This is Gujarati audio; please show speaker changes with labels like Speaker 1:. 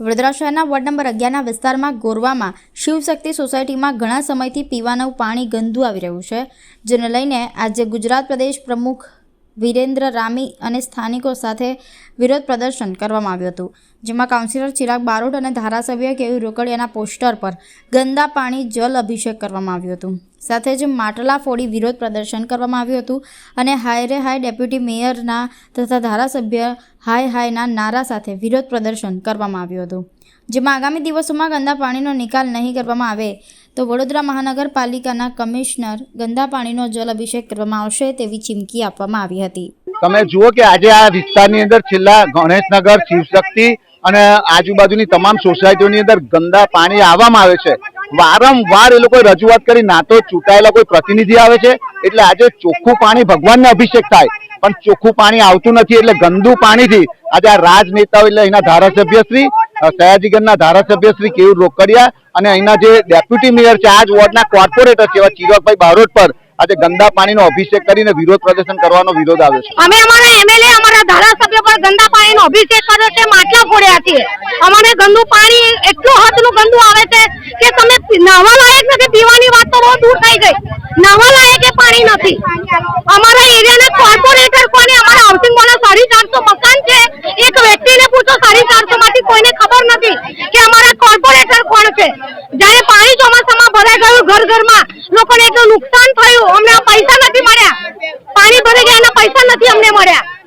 Speaker 1: વડોદરા શહેરના વોર્ડ નંબર અગિયારના વિસ્તારમાં ગોરવામાં શિવશક્તિ સોસાયટીમાં ઘણા સમયથી પીવાનું પાણી ગંદુ આવી રહ્યું છે, જેને લઈને આજે ગુજરાત પ્રદેશ પ્રમુખ વિરેન્દ્ર રામી અને સ્થાનિકો સાથે વિરોધ પ્રદર્શન કરવામાં આવ્યું હતું, જેમાં કાઉન્સિલર ચિરાગ બારોટ અને ધારાસભ્ય કેવી રોકડિયાના પોસ્ટર પર ગંદા પાણી, જલ અભિષેક કરવામાં આવ્યું હતું. સાથે જ માટલા ફોડી વિરોધ પ્રદર્શન કરવામાં આવ્યું હતું અને હાય રે હાય ડેપ્યુટી મેયરના તથા ધારાસભ્ય હાય હાયના નારા સાથે વિરોધ પ્રદર્શન કરવામાં આવ્યું હતું, જેમાં આગામી દિવસોમાં ગંદા પાણીનો નિકાલ નહીં કરવામાં આવે તો વડોદરા મહાનગરપાલિકાના કમિશનર ગંદા પાણીનો જલ અભિષેક કરવામાં આવશે તેવી ચીમકી આપવામાં આવી હતી.
Speaker 2: તમે જુઓ કે આજે આ વિસ્તારની અંદર છેલ્લા ગણેશનગર, શિવશક્તિ અને આજુબાજુની તમામ સોસાયટીઓની અંદર ગંદા પાણી આવવામાં આવે છે. વારંવાર એ લોકોએ રજૂઆત કરી, ના તો ચૂંટાયેલા કોઈ પ્રતિનિધિ આવે છે, એટલે આજે ચોખ્ખું પાણી ભગવાનને અભિષેક થાય. પણ ચોખ્ખું પાણી આવતું નથી, એટલે ગંદુ પાણીથી આજે આ રાજનેતાઓ, એટલે એના ધારાસભ્યશ્રી અ, ધારાસભ્ય શ્રી કેયુર રોકડિયા અને અહીંના જે ડેપ્યુટી મેયર છે આજ વોર્ડના કોર્પોરેટર છે એવા બારોટ પર આજે ગંદા પાણીનો અભિષેક કરીને વિરોધ પ્રદર્શન કરવાનો વિરોધ આવ્યો છે.
Speaker 3: અમે અમારા એમએલએ અમારા ધારાસભ્ય પર ગંદા પાણીનો અભિષેક કર્યો છે માટલા ફોડ્યા છે. અમારે ગંદુ પાણી એટલું હદનું ગંદુ આવે છે કે તમે નવા લાયક નથી પીવાની વાત તો બહુ દૂર થઈ ગઈ. નવા લાયક એ પાણી નથી. અમારા એરિયાના કોર્પોરેટર કોને? અમારા હાઉસિંગ બોના સાડી ચારસો કોર્પોરેટર કોણ છે? જયારે પાણી ચોમાસામાં ભરાઈ ગયું ઘર ઘરમાં લોકોને એટલું નુકસાન થયું, અમને પૈસા નથી